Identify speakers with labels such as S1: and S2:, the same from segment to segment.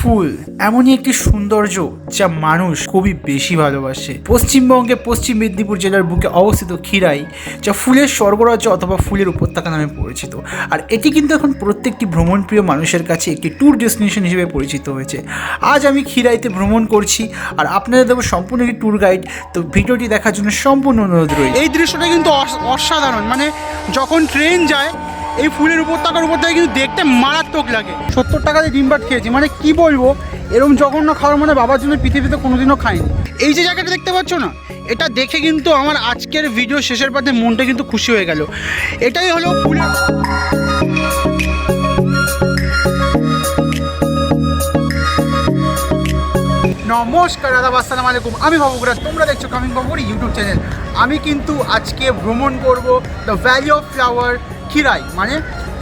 S1: ফুল, এমনই একটি সৌন্দর্য যা মানুষ খুবই বেশি ভালোবাসে। পশ্চিমবঙ্গে পশ্চিম মেদিনীপুর জেলার বুকে অবস্থিত খিরাই যা ফুলের স্বর্গরাজ্য অথবা ফুলের উপত্যকা নামে পরিচিত। আর এটি কিন্তু এখন প্রত্যেকটি ভ্রমণপ্রিয় মানুষের কাছে একটি ট্যুর ডেস্টিনেশন হিসেবে পরিচিত হয়েছে। আজ আমি খিরাইতে ভ্রমণ করছি, আর আপনাদের দেবো সম্পূর্ণ একটি ট্যুর গাইড তো ভিডিওটি দেখার জন্য সম্পূর্ণ অনুরোধ রইল।
S2: এই দৃশ্যটা কিন্তু অসাধারণ। মানে যখন ট্রেন যায় এই ফুলের উপত্যকার উপর থেকে কিন্তু দেখতে মারাত্মক লাগে। সত্তর টাকা দিয়ে ডিম ভাত খেয়েছি। মানে কি বলব? এরকম জঘন্য খাওয়ার মানে বাবার জন্য পৃথিবীতে কোনোদিনও খাইনি। এই যে জায়গাটা দেখতে পাচ্ছ না, এটা দেখে কিন্তু আমার আজকের ভিডিও শেষের পাতে মনটা কিন্তু খুশি হয়ে গেল। এটাই হলো ফুলের নমস্কার দাদা আসসালামু আলাইকুম। আমি বাবুগুরা তোমরা দেখছ কামিং বাবুর ইউটিউব চ্যানেল আমি কিন্তু আজকে ভ্রমণ করব the valley of flower Khirai মানে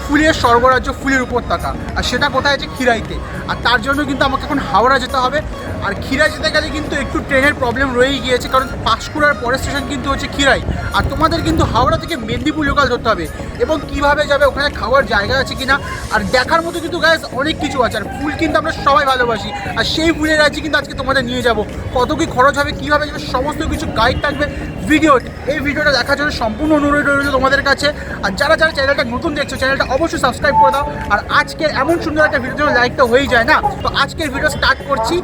S2: ফুলের স্বর্গরাজ্য ফুলের উপর উপত্যকা। আর সেটা কোথায় আছে? খিরাইতে আর তার জন্য কিন্তু আমাকে এখন হাওড়া যেতে হবে। আর খিরাই যেতে গেলে কিন্তু একটু ট্রেনের প্রবলেম রয়েই গিয়েছে, কারণ পাঁশকুড়ার পরের স্টেশন কিন্তু হচ্ছে খিরাই আর তোমাদের কিন্তু হাওড়া থেকে মেদিনীপুর লোকাল ধরতে হবে। এবং কীভাবে যাবে? ওখানে খাওয়ার জায়গা আছে কিনা? আর দেখার মতো কিন্তু গায়ে অনেক কিছু আছে। আর ফুল কিন্তু আমরা সবাই ভালোবাসি। আর সেই ফুলের রাজ্যে কিন্তু আজকে তোমাদের নিয়ে যাব। কত কী খরচ হবে, কীভাবে যাবে, সমস্ত কিছু গাইড থাকবে ভিডিও এই ভিডিওটা দেখার জন্য সম্পূর্ণ অনুরোধ রইল তোমাদের কাছে। আর যারা যারা চ্যানেলটা নতুন দেখছ চ্যানেলটা অবশ্যই সাবস্ক্রাইব করে দাও। আর আজকে এমন সুন্দর একটা ভিডিও জন্য লাইক তো হয়েই যায় না? তো আজকের ভিডিও স্টার্ট করছি।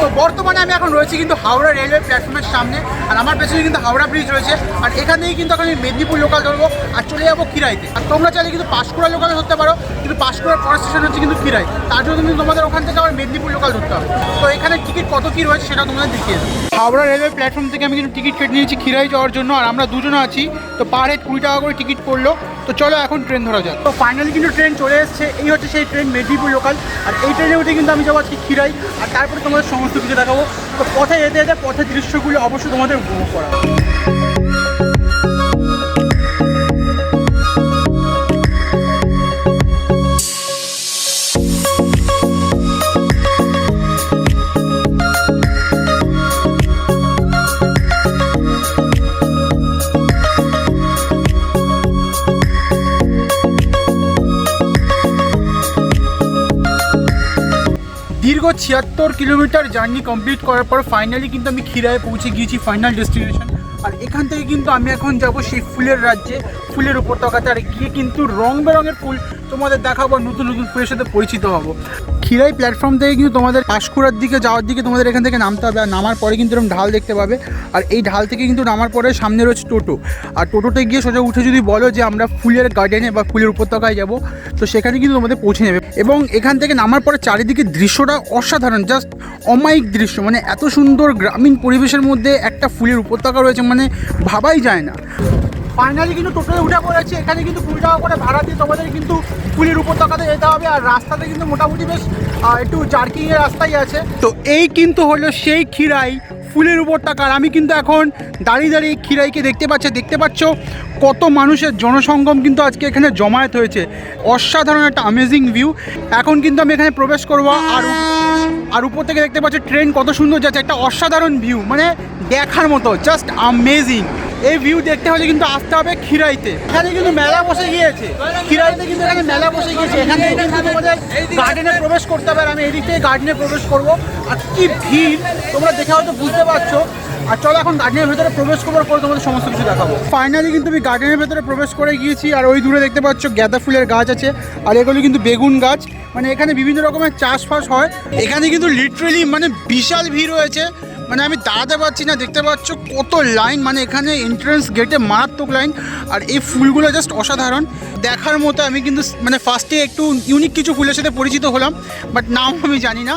S2: তো বর্তমানে আমি এখন রয়েছি কিন্তু হাওড়া রেলওয়ে প্ল্যাটফর্মের সামনে। আর আমার পেছনে কিন্তু হাওড়া ব্রিজ রয়েছে। আর এখানেই কিন্তু এখন আমি মেদিনীপুর লোকাল ধরবো। আর চলে যাব খিরাইতে। আর তোমরা চাইলে কিন্তু পাঁশকুড়া লোকাল ধরতে পারো। কিন্তু পাঁশকুড়ার পরের স্টেশন হচ্ছে কিন্তু খিরাই। তার জন্য কিন্তু তোমাদের ওখান থেকে আবার মেদিনীপুর লোকাল ধরতে হবে। তো এখানে টিকিট কত কী রয়েছে সেটা তোমাদের দেখিয়ে হাওড়া রেলওয়ে প্ল্যাটফর্ম থেকে আমি কিন্তু টিকিট কেটে নিয়েছি খিরাই যাওয়ার জন্য। আর আমরা দুজনে আছি। তো পার হেড কুড়ি টাকা করে টিকিট পড়ল। তো চলো এখন ট্রেন ধরা যাক। তো ফাইনালি কিন্তু ট্রেন চলে এসছে। এই হচ্ছে সেই ট্রেন মেদিনীপুর লোকাল আর এই ট্রেনে উঠে কিন্তু আমি যাব আজকে খিরাই আর তারপরে তোমাদের সমস্ত কিছু দেখাবো। তো পথে যেতে যেতে পথের দৃশ্যগুলো অবশ্যই তোমাদের উপভোগ করা ছিয়াত্তর কিলোমিটার জার্নি কমপ্লিট করার পর ফাইনালি কিন্তু আমি খিরায় পৌঁছে গিয়েছি ফাইনাল ডেস্টিনেশন আর এখান থেকে কিন্তু আমি এখন যাব সেই ফুলের রাজ্যে, ফুলের উপত্যকাতে। আর গিয়ে কিন্তু রং বেরঙের ফুল তোমাদের দেখাবো নতুন নতুন ফুলের সাথে পরিচিত হব। খিরাই প্ল্যাটফর্ম থেকে কিন্তু তোমাদের পাঁশকুড়ার দিকে যাওয়ার দিকে তোমাদের এখান থেকে নামতে হবে। আর নামার পরে কিন্তু এরকম ঢাল দেখতে পাবে। আর এই ঢাল থেকে কিন্তু নামার পরে সামনে রয়েছে টোটো। আর টোটোতে গিয়ে সোজা উঠে যদি বলো যে আমরা ফুলের গার্ডেনে বা ফুলের উপত্যকায় যাব, তো সেখানে কিন্তু তোমাদের পৌঁছে নেবে। এবং এখান থেকে নামার পরে চারিদিকে দৃশ্যটা অসাধারণ জাস্ট অমায়িক দৃশ্য। মানে এত সুন্দর গ্রামীণ পরিবেশের মধ্যে একটা ফুলের উপত্যকা রয়েছে মানে ভাবাই যায় না। ফাইনালি কিন্তু টোটোতে উঠে পড়েছে। এখানে কিন্তু কুড়ি টাকা করে ভাড়া দিয়ে তোমাদের কিন্তু ফুলের উপত্যকাতে যেতে হবে আর রাস্তাতে কিন্তু মোটামুটি বেশ একটু জার্কিংয়ের রাস্তাই আছে। তো এই কিন্তু হলো সেই ক্ষীরাই ফুলের উপত্যকা আর আমি কিন্তু এখন দাঁড়িয়ে দাঁড়িয়ে এই খিরাইকে দেখতে পাচ্ছি। দেখতে পাচ্ছ কত মানুষের জনসঙ্গম কিন্তু আজকে এখানে জমায়েত হয়েছে। অসাধারণ একটা অ্যামেজিং ভিউ এখন কিন্তু আমি এখানে প্রবেশ করব আর আর উপর থেকে দেখতে পাচ্ছ ট্রেন কত সুন্দর যাচ্ছে। একটা অসাধারণ ভিউ মানে দেখার মতো জাস্ট আমেজিং এই ভিউ দেখতে হলে কিন্তু আসতে হবে খিরাইতে এখানে কিন্তু মেলা বসে গিয়েছে। খিরাইতে কিন্তু এখানে মেলা বসে গিয়েছে। এখানে গার্ডেনে প্রবেশ করতে হবে আর আমি এদিক থেকে গার্ডেনে প্রবেশ করব। আর কি ভিড়, তোমরা দেখে হয়তো বুঝতে পারছ। আর চলো এখন গার্ডেনের ভেতরে প্রবেশ করবার পরে তোমাদের সমস্ত কিছু দেখাবো। ফাইনালি কিন্তু আমি গার্ডেনের ভেতরে প্রবেশ করে গিয়েছি। আর ওই দূরে দেখতে পাচ্ছ গাঁদা ফুলের গাছ আছে। আর এগুলো কিন্তু বেগুন গাছ। মানে এখানে বিভিন্ন রকমের চাষবাস হয়। এখানে কিন্তু লিটারেলি মানে বিশাল ভিড় রয়েছে। মানে আমি দাঁড়াতে পারছি না, দেখতে পাচ্ছ কত লাইন মানে এখানে এন্ট্রেন্স গেটে মারাত্মক লাইন আর এই ফুলগুলো জাস্ট অসাধারণ। দেখার মতো আমি কিন্তু মানে ফার্স্টে একটু ইউনিক কিছু ফুলের সাথে পরিচিত হলাম বাট নাম আমি জানি না।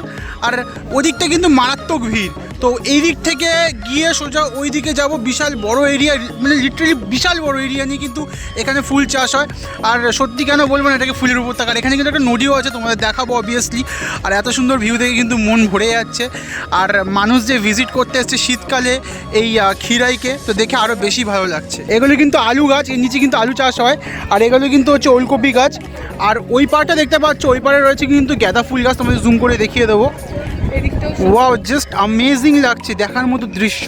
S2: আর ওদিকটা কিন্তু মারাত্মক ভিড়। তো এই দিক থেকে গিয়ে সোজা ওই দিকে যাব। বিশাল বড় এরিয়া মানে লিটারেলি বিশাল বড় এরিয়া নিয়ে কিন্তু এখানে ফুল চাষ হয়। আর সত্যি কেন বলব না, এটাকে ফুলের উপত্যকা। আর এখানে কিন্তু একটা নদীও আছে, তোমাদের দেখাবো অবভিয়াসলি আর এত সুন্দর ভিউ দেখে কিন্তু মন ভরে যাচ্ছে। আর মানুষ যে ভিজিট করতে এসছে শীতকালে এই খিরাইকে তো দেখে আরও বেশি ভালো লাগছে। এগুলো কিন্তু আলু গাছ, এর নিচে কিন্তু আলু চাষ হয়। আর এগুলো কিন্তু হচ্ছে ওলকপি গাছ। আর ওই পাড়টা দেখতে পাচ্ছ, ওই পাড়ে রয়েছে কিন্তু গাঁদা ফুল গাছ, তোমাদের জুম করে দেখিয়ে দেবো। ওয়াও জাস্ট অ্যামেজিং লাগছে, দেখার মতো দৃশ্য।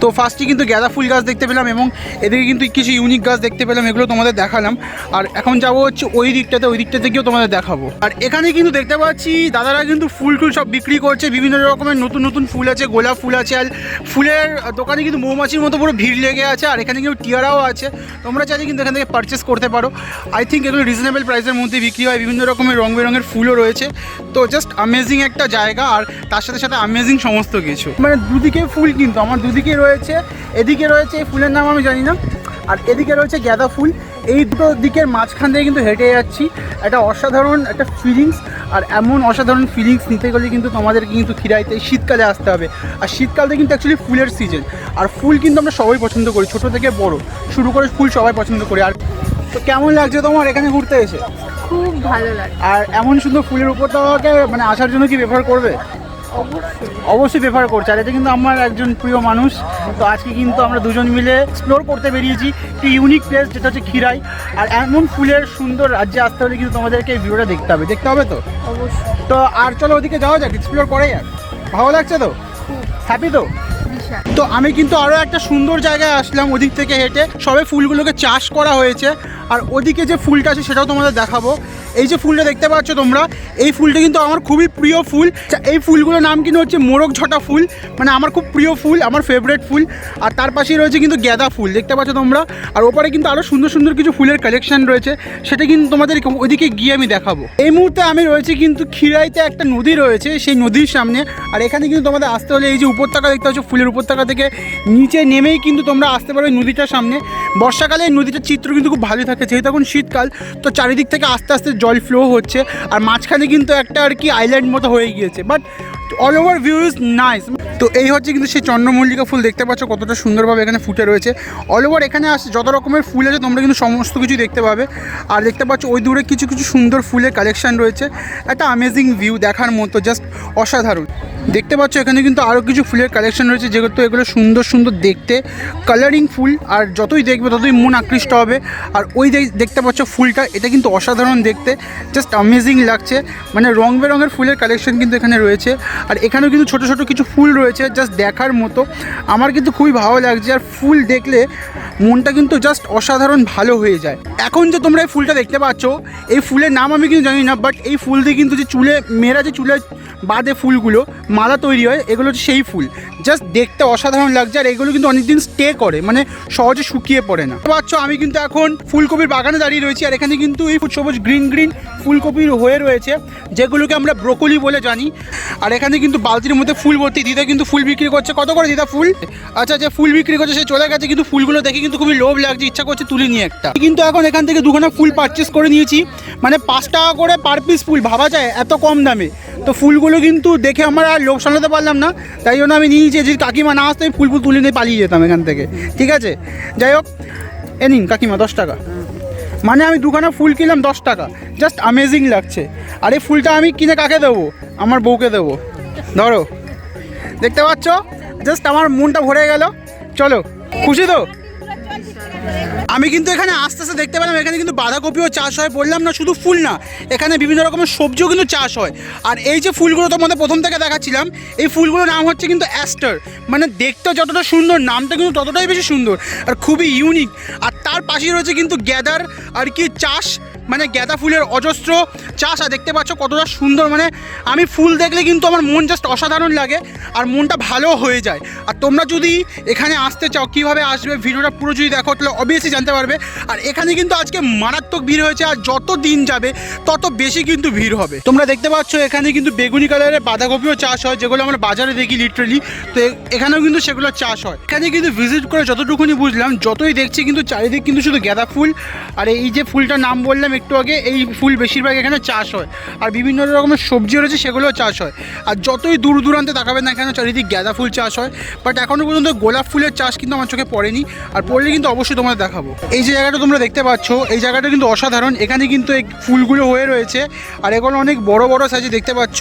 S2: তো ফার্স্টে কিন্তু গাঁদা ফুল গাছ দেখতে পেলাম এবং এদিকে কিন্তু কিছু ইউনিক গাছ দেখতে পেলাম, এগুলো তোমাদের দেখালাম। আর এখন যাব হচ্ছে ওই দিকটাতে, ওই দিকটা থেকেও তোমাদের দেখাবো। আর এখানে কিন্তু দেখতে পাচ্ছি, দাদারা কিন্তু ফুল টুল সব বিক্রি করছে, বিভিন্ন রকমের নতুন নতুন ফুল আছে, গোলাপ ফুল আছে, আর ফুলের দোকানে কিন্তু মৌমাছির মতো পুরো ভিড় লেগে আছে, আর এখানে কিন্তু টিয়ারাও আছে। তোমরা চাইলে কিন্তু এখান থেকে পারচেস করতে পারো। আই থিঙ্ক এগুলো রিজনেবল প্রাইসের মধ্যে বিক্রি হয়, বিভিন্ন রকমের রং বেরঙের ফুলও রয়েছে। তো জাস্ট অ্যামেজিং একটা জায়গা, আর তার সাথে সাথে অ্যামেজিং সমস্ত কিছু। মানে দুদিকে ফুল কিন্তু আমার দুদিকে রয়েছে এদিকে রয়েছে এই ফুলের নাম আমি জানি না আর এদিকে রয়েছে গাঁদা ফুল। এই দুটো দিকের মাঝখান থেকে কিন্তু হেঁটে যাচ্ছি একটা অসাধারণ একটা ফিলিংস আর এমন অসাধারণ ফিলিংস নিতে গেলে কিন্তু তোমাদেরকে কিন্তু খিরাইতে শীতকালে আসতে হবে। আর শীতকালটা কিন্তু অ্যাকচুয়ালি ফুলের সিজন আর ফুল কিন্তু আমরা সবাই পছন্দ করি ছোট থেকে বড়। শুরু করে ফুল সবাই পছন্দ করি আর তো কেমন লাগছে তোমার এখানে ঘুরতে এসে?
S3: খুব ভালো লাগে
S2: আর এমন সুন্দর ফুলের উপর তোমাকে মানে আসার জন্য কি ব্যবহার করবে?
S3: অবশ্যই।
S2: অবশ্যই প্রেফার করছে। আর এটা কিন্তু আমার একজন প্রিয় মানুষ। তো আজকে কিন্তু আমরা দুজন মিলে এক্সপ্লোর করতে বেরিয়েছি। একটি ইউনিক প্লেস যেটা হচ্ছে খিরাই আর এমন ফুলের সুন্দর রাজ্যে আসতে হলে কিন্তু তোমাদেরকে এই ভিডিওটা দেখতে হবে। দেখতে হবে তো? তো আর চলো ওদিকে যাওয়া যাক এক্সপ্লোর করে যাক। ভালো লাগছে তো? হ্যাপি তো? তো আমি কিন্তু আরও একটা সুন্দর জায়গায় আসলাম ওদিক থেকে হেঁটে। সবে ফুলগুলোকে চাষ করা হয়েছে। আর ওদিকে যে ফুলটা আছে সেটাও তোমাদের দেখাবো। এই যে ফুলটা দেখতে পাচ্ছ তোমরা, এই ফুলটা কিন্তু আমার খুবই প্রিয় ফুল। এই ফুলগুলোর নাম কিন্তু হচ্ছে মোরগ ঝটা ফুল। মানে আমার খুব প্রিয় ফুল, আমার ফেভারিট ফুল। আর তার পাশেই রয়েছে কিন্তু গ্যাদা ফুল, দেখতে পাচ্ছ তোমরা। আর ওপরে কিন্তু আরও সুন্দর সুন্দর কিছু ফুলের কালেকশন রয়েছে, সেটা কিন্তু তোমাদের ওইদিকে গিয়ে আমি দেখাবো। এই মুহূর্তে আমি রয়েছি কিন্তু খিরাইতে একটা নদী রয়েছে, সেই নদীর সামনে। আর এখানে কিন্তু তোমাদের আসতে হলে এই যে উপত্যকা দেখতে পাচ্ছ, ফুলের উপত্যকা থেকে নিচে নেমেই কিন্তু তোমরা আসতে পারো নদীটার সামনে। বর্ষাকালে এই নদীটার চিত্র কিন্তু খুব ভালোই থাকে, যেহেতু এখন শীতকাল, তো চারিদিক থেকে আস্তে আস্তে জল ফ্লো হচ্ছে, আর মাঝখানে কিন্তু একটা আর কি আইল্যান্ড মতো হয়ে গিয়েছে but all over view is nice তো এই হচ্ছে কিন্তু সেই চন্দ্রমল্লিকা ফুল, দেখতে পাচ্ছ কতটা সুন্দরভাবে এখানে ফুটে রয়েছে। অল ওভার এখানে আসে, যত রকমের ফুল আছে, তোমরা কিন্তু সমস্ত কিছু দেখতে পাবে। আর দেখতে পাচ্ছ, ওই দূরে কিছু কিছু সুন্দর ফুলের কালেকশান রয়েছে। একটা আমেজিং ভিউ দেখার মতো জাস্ট অসাধারণ। দেখতে পাচ্ছ, এখানে কিন্তু আরও কিছু ফুলের কালেকশন রয়েছে, যেহেতু এগুলো সুন্দর সুন্দর দেখতে। কালারিং ফুল, আর যতই দেখবে ততই মন আকৃষ্ট হবে। আর ওই দেখতে পাচ্ছ ফুলটা, এটা কিন্তু অসাধারণ দেখতে। জাস্ট অ্যামেজিং লাগছে। মানে রং বেরঙের ফুলের কালেকশন কিন্তু এখানে রয়েছে। আর এখানেও কিন্তু ছোটো ছোটো কিছু ফুল রয়েছে জাস্ট দেখার মতো। আমার কিন্তু খুবই ভালো লাগছে, আর ফুল দেখলে মনটা কিন্তু জাস্ট অসাধারণ ভালো হয়ে যায়। এখন যে তোমরা এই ফুলটা দেখতে পাচ্ছ, এই ফুলের নাম আমি কিন্তু জানি না বাট এই ফুল দিয়ে কিন্তু যে চুলে, মেয়েরা যে চুলে বাদে ফুলগুলো মালা তৈরি হয়, এগুলো হচ্ছে সেই ফুল। জাস্ট দেখতে অসাধারণ লাগছে আর এগুলো কিন্তু অনেকদিন স্টে করে মানে সহজে শুকিয়ে পড়ে না। পাচ্ছ, আমি কিন্তু এখন ফুলকপির বাগানে দাঁড়িয়ে রয়েছি আর এখানে কিন্তু এই সবুজ গ্রিন গ্রিন ফুলকপির হয়ে রয়েছে, যেগুলোকে আমরা ব্রোকলি বলে জানি। আর এখানে কিন্তু বালতির মধ্যে ফুল ভর্তি, দিদা কিন্তু ফুল বিক্রি করছে। কত করে দিদা ফুল? আচ্ছা যে ফুল বিক্রি করছে, সে চলে গেছে, কিন্তু ফুলগুলো দেখে কিন্তু খুবই লোভ লাগছে, ইচ্ছা করছে তুলে নিয়ে একটা। কিন্তু এখন এখান থেকে দুখানা ফুল পারচেস করে নিয়েছি মানে পাঁচ টাকা করে পার পিস ফুল, ভাবা যায়, এত কম দামে। তো ফুলগুলো কিন্তু দেখে আমার আর লোক সামলাতে পারলাম না, তাই জন্য আমি নিয়েছি যদি কাকিমা না আসতে আমি ফুল ফুল তুলে নিয়ে পালিয়ে যেতাম এখান থেকে। ঠিক আছে? যাই হোক, এ নিন কাকিমা দশ টাকা। মানে আমি দুখানা ফুল কিনলাম দশ টাকা। জাস্ট অ্যামেজিং লাগছে। আর এই ফুলটা আমি কিনে কাকে দেবো? আমার বউকে দেবো। ধরো। দেখতে পাচ্ছ? জাস্ট আমার মনটা ভরে গেল। চলো, খুশি তো? আমি কিন্তু এখানে আস্তে আস্তে দেখতে পেলাম, এখানে কিন্তু বাঁধাকপিও চাষ হয়, বললাম না শুধু ফুল না, এখানে বিভিন্ন রকমের সবজিও কিন্তু চাষ হয়। আর এই যে ফুলগুলো তোমাদের প্রথম থেকে দেখাচ্ছিলাম, এই ফুলগুলোর নাম হচ্ছে কিন্তু অ্যাস্টার মানে দেখতে যতটা সুন্দর, নামটা কিন্তু ততটাই বেশি সুন্দর, আর খুবই ইউনিক আর তার পাশেই রয়েছে কিন্তু গ্যাদার, আর কি চাষ মানে গাঁদা ফুলের অজস্র চাষ, আর দেখতে পাচ্ছ কতটা সুন্দর মানে আমি ফুল দেখলে কিন্তু আমার মন জাস্ট অসাধারণ লাগে, আর মনটা ভালো হয়ে যায়। আর তোমরা যদি এখানে আসতে চাও, কীভাবে আসবে, ভিডিওটা পুরো যদি দেখো, তাহলে অবভিয়াসলি জানতে পারবে। আর এখানে কিন্তু আজকে মারাত্মক ভিড় হয়েছে, আর যত দিন যাবে, তত বেশি কিন্তু ভিড় হবে। তোমরা দেখতে পাচ্ছ এখানে কিন্তু বেগুনি কালারের বাঁধাকপিও চাষ হয়, যেগুলো আমরা বাজারে দেখি লিটারেলি তো এখানেও কিন্তু সেগুলো চাষ হয়। এখানে কিন্তু ভিজিট করে যতটুকুনি বুঝলাম, যতই দেখছি কিন্তু চারিদিক কিন্তু শুধু গাঁদা ফুল, আর এই যে ফুলটার নাম বললাম একটু আগে এই ফুল বেশিরভাগ এখানে চাষ হয়। আর বিভিন্ন রকমের সবজি রয়েছে, সেগুলোও চাষ হয়। আর যতই দূর দূরান্তে তাকাবেন না এখানে চারিদিক গাঁদা ফুল চাষ হয়। বাট এখনও পর্যন্ত গোলাপ ফুলের চাষ কিন্তু আমার চোখে পড়েনি। আর পড়লে কিন্তু অবশ্যই তোমাদের দেখাবো। এই যে জায়গাটা তোমরা দেখতে পাচ্ছ, এই জায়গাটা কিন্তু অসাধারণ। এখানে কিন্তু এই ফুলগুলো হয়ে রয়েছে। আর এগুলো অনেক বড় বড় সাইজে দেখতে পাচ্ছ।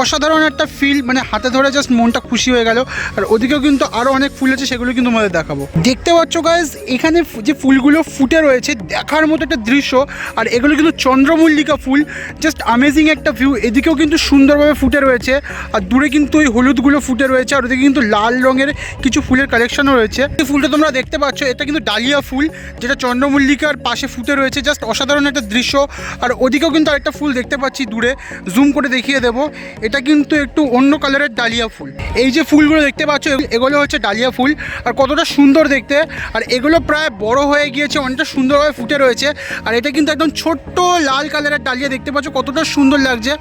S2: অসাধারণ একটা ফিল মানে হাতে ধরে জাস্ট মনটা খুশি হয়ে গেল। আর ওদিকেও কিন্তু আরও অনেক ফুল আছে, সেগুলো কিন্তু তোমাদের দেখাবো। দেখতে পাচ্ছ গাইজ এখানে যে ফুলগুলো ফুটে রয়েছে, দেখার মতো একটা দৃশ্য। আর এগুলো কিন্তু চন্দ্রমল্লিকা ফুল জাস্ট আমেজিং একটা ভিউ এদিকেও কিন্তু সুন্দরভাবে ফুটে রয়েছে, আর দূরে কিন্তু ওই হলুদগুলো ফুটে রয়েছে, আর ওদিকে কিন্তু লাল রঙের কিছু ফুলের কালেকশনও রয়েছে। এই ফুলটা তোমরা দেখতে পাচ্ছ, এটা কিন্তু ডালিয়া ফুল, যেটা চন্দ্রমল্লিকার পাশে ফুটে রয়েছে জাস্ট অসাধারণ একটা দৃশ্য। আর ওদিকেও কিন্তু আরেকটা ফুল দেখতে পাচ্ছি দূরে জুম করে দেখিয়ে দেবো। এটা কিন্তু একটু অন্য কালারের ডালিয়া ফুল। এই যে ফুলগুলো দেখতে পাচ্ছ এগুলো- হচ্ছে ডালিয়া ফুল, আর কতটা সুন্দর দেখতে। আর এগুলো প্রায় বড় হয়ে গিয়েছে, অনেকটা সুন্দরভাবে ফুটে রয়েছে, আর এটা কিন্তু একদম ছোট্ট লাল কালারের ডালিয়া দেখতে পাচ্ছ, কতটা সুন্দর লাগছে।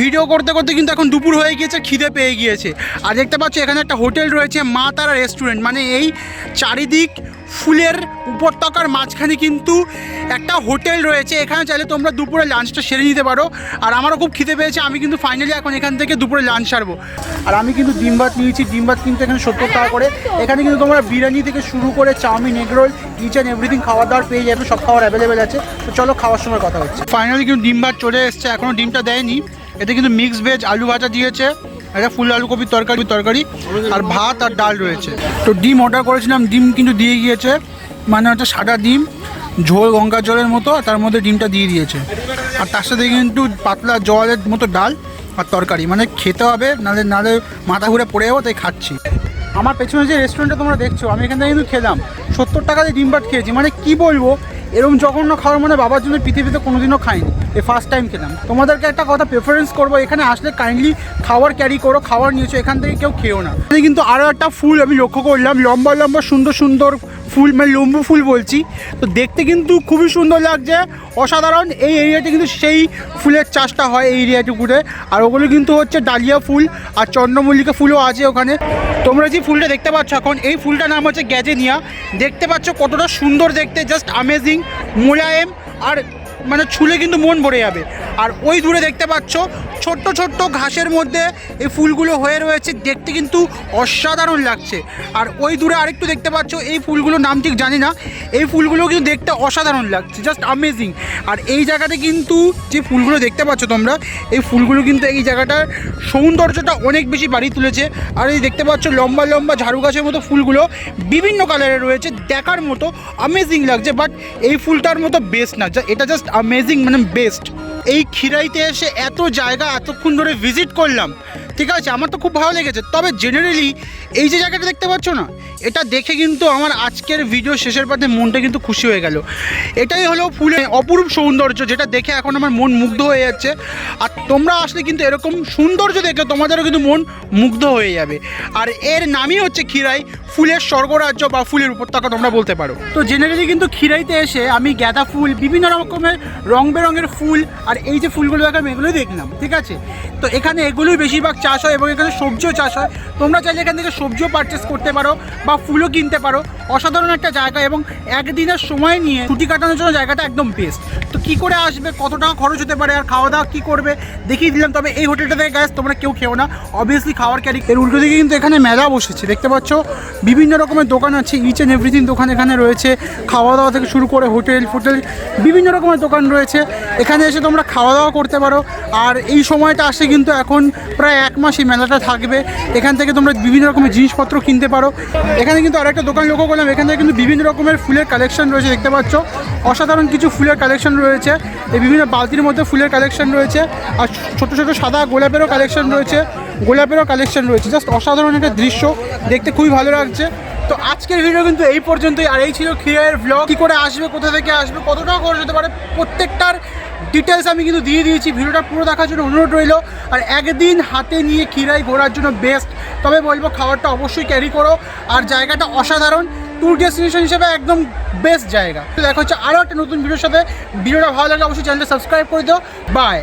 S2: ভিডিও করতে করতে কিন্তু এখন দুপুর হয়ে গিয়েছে, খিদে পেয়ে গিয়েছে। আর দেখতে পাচ্ছ, এখানে একটা হোটেল রয়েছে, মা তারা রেস্টুরেন্ট মানে এই চারিদিক ফুলের উপত্যকার মাঝখানে কিন্তু একটা হোটেল রয়েছে। এখানে চাইলে তোমরা দুপুরে লাঞ্চটা সেরে নিতে পারো। আর আমারও খুব খিদে পেয়েছে, আমি কিন্তু ফাইনালি এখন এখান থেকে দুপুরে লাঞ্চ সারবো। আর আমি কিন্তু ডিম ভাত নিয়েছি, ডিম ভাত কিন্তু এখানে সত্তর টাকা করে। এখানে কিন্তু তোমরা বিরিয়ানি থেকে শুরু করে chowmein, egg roll each and everything খাওয়া দাওয়ার পেয়ে যাবে, সব খাবার অ্যাভেলেবেল আছে। তো চলো খাওয়ার সময় কথা হচ্ছে। ফাইনালি কিন্তু ডিম ভাত চলে এসছে এখনও ডিমটা দেয়নি। এতে কিন্তু মিক্স ভেজ আলু ভাজা দিয়েছে। একটা ফুল আলু কপির তরকারি তরকারি আর ভাত আর ডাল রয়েছে। তো ডিম অর্ডার করেছিলাম, ডিম কিন্তু দিয়ে গিয়েছে মানে হচ্ছে সাদা ডিম, ঝোল গঙ্গা জলের মতো, আর তার মধ্যে ডিমটা দিয়ে দিয়েছে। আর তার সাথে কিন্তু পাতলা জলের মতো ডাল আর তরকারি মানে খেতে হবে নালে নালে মাথা ঘুরে পড়ে যাব, তাই খাচ্ছি। আমার পেছনে যে রেস্টুরেন্টটা তোমরা দেখছ, আমি এখান থেকে কিন্তু খেলাম। সত্তর টাকা দিয়ে ডিম ভাত খেয়েছি মানে কি বলব? এরকম জঘন্য খাওয়ার মানে বাবার জন্য পৃথিবীতে কোনোদিনও খাইনি। এই ফার্স্ট টাইম খেলাম। তোমাদেরকে একটা কথা প্রেফারেন্স করব, এখানে আসলে কাইন্ডলি খাবার ক্যারি করো, খাবার নিয়েছো, এখান থেকে কেউ খেও না। কিন্তু আরও একটা ফুল আমি লক্ষ্য করলাম, লম্বা লম্বা সুন্দর সুন্দর ফুল মানে লম্বু ফুল বলছি। তো দেখতে কিন্তু খুবই সুন্দর লাগছে। অসাধারণ, এই এরিয়াতে কিন্তু সেই ফুলের চাষটা হয় এই এরিয়াটুকুতে আর ওগুলো কিন্তু হচ্ছে ডালিয়া ফুল আর চন্দ্রমল্লিকা ফুলও আছে ওখানে। তোমরা যে ফুলটা দেখতে পাচ্ছ এখন, এই ফুলটার নাম হচ্ছে গ্যাজেনিয়া। দেখতে পাচ্ছ কতটা সুন্দর দেখতে জাস্ট আমেজিং মোলায়েম আর মানে ছুলে কিন্তু মন ভরে যাবে। আর ওই দূরে দেখতে পাচ্ছ ছোট্ট ছোট্ট ঘাসের মধ্যে এই ফুলগুলো হয়ে রয়েছে। দেখতে কিন্তু অসাধারণ লাগছে। আর ওই দূরে আরেকটু দেখতে পাচ্ছ, এই ফুলগুলোর নাম ঠিক জানি না। এই ফুলগুলো কিন্তু দেখতে অসাধারণ লাগছে জাস্ট আমেজিং আর এই জায়গাতে কিন্তু যে ফুলগুলো দেখতে পাচ্ছ তোমরা, এই ফুলগুলো কিন্তু এই জায়গাটার সৌন্দর্যটা অনেক বেশি বাড়িয়ে তুলেছে। আর এই দেখতে পাচ্ছ লম্বা লম্বা ঝাড়ু গাছের মতো ফুলগুলো বিভিন্ন কালারের রয়েছে, দেখার মতো আমেজিং লাগছে। বাট এই ফুলটার মতো বেস্ট না এটা জাস্ট আমেজিং মানে বেস্ট এই খিরাইতে এসে এত জায়গা এতক্ষণ ধরে ভিজিট করলাম। ঠিক আছে, আমার তো খুব ভালো লেগেছে। তবে জেনারেলি এই যে জায়গাটা দেখতে পাচ্ছ না, এটা দেখে কিন্তু আমার আজকের ভিডিও শেষের পাতে মনটা কিন্তু খুশি হয়ে গেল। এটাই হলো ফুলের অপরূপ সৌন্দর্য, যেটা দেখে এখন আমার মন মুগ্ধ হয়ে যাচ্ছে। আর তোমরা আসলে কিন্তু এরকম সৌন্দর্য দেখে তোমাদেরও কিন্তু মন মুগ্ধ হয়ে যাবে। আর এর নামই হচ্ছে ক্ষীরাই, ফুলের স্বর্গরাজ্য বা ফুলের উপত্যকা তোমরা বলতে পারো। তো জেনারেলি কিন্তু ক্ষীরাইতে এসে আমি গাঁদা ফুল, বিভিন্ন রকমের রং বেরঙের ফুল আর এই যে ফুলগুলো দেখলাম, এগুলোই দেখলাম, ঠিক আছে? তো এখানে এগুলোই বেশিরভাগ চাষ হয় এবং এখানে সবজিও চাষ হয়। তোমরা চাইলে এখান থেকে সবজিও পারচেস করতে পারো বা ফুলও কিনতে পারো। অসাধারণ একটা জায়গা এবং একদিনের সময় নিয়ে ছুটি কাটানোর জন্য জায়গাটা একদম বেস্ট তো কি করে আসবে, কত টাকা খরচ হতে পারে আর খাওয়া দাওয়া কী করবে, দেখিয়ে দিলাম। তবে এই হোটেলটা থেকে গ্যাস তোমরা কেউ খেও না। অবভিয়াসলি খাওয়ার ক্যারি এর উল্টো দিকে কিন্তু এখানে মেলা বসেছে। দেখতে পাচ্ছ, বিভিন্ন রকমের দোকান আছে। ইচ অ্যান্ড এভরিথিং দোকান এখানে রয়েছে। খাওয়া দাওয়া থেকে শুরু করে হোটেল, ফোটেল, বিভিন্ন রকমের দোকান রয়েছে। এখানে এসে তোমরা খাওয়া দাওয়া করতে পারো। আর এই সময়টা আসে কিন্তু এখন প্রায় এক মাস এই মেলাটা থাকবে। এখান থেকে তোমরা বিভিন্ন রকমের জিনিসপত্র কিনতে পারো। এখানে কিন্তু আরেকটা দোকান লক্ষ্য করলাম, এখান থেকে কিন্তু বিভিন্ন রকমের ফুলের কালেকশন রয়েছে, দেখতে পাচ্ছ। অসাধারণ কিছু ফুলের কালেকশন রয়েছে। এই বিভিন্ন বালতির মধ্যে ফুলের কালেকশন রয়েছে। আর ছোট ছোট সাদা গোলাপেরও কালেকশন রয়েছে। গোলাপেরও কালেকশন রয়েছে। জাস্ট অসাধারণ একটা দৃশ্য, দেখতে খুবই ভালো লাগছে। তো আজকের ভিডিও কিন্তু এই পর্যন্তই। আর এই ছিল ক্লিয়ার ব্লগ কী করে আসবে, কোথা থেকে আসবে, কত টাকা খরচ হতে পারে, প্রত্যেকটার ডিটেলস আমি কিন্তু দিয়ে দিয়েছি, ভিডিওটা পুরো দেখার জন্য অনুরোধ রইল। আর একদিন হাতে নিয়ে খিরাই ঘোরার জন্য বেস্ট তবে বলব খাবারটা অবশ্যই ক্যারি করো। আর জায়গাটা অসাধারণ। ট্যুর ডেস্টিনেশন হিসেবে একদম বেস্ট জায়গা। দেখা হচ্ছে আরও একটা নতুন ভিডিওর সাথে। ভিডিওটা ভালো লাগলে অবশ্যই চ্যানেলটা সাবস্ক্রাইব করে দিও। বাই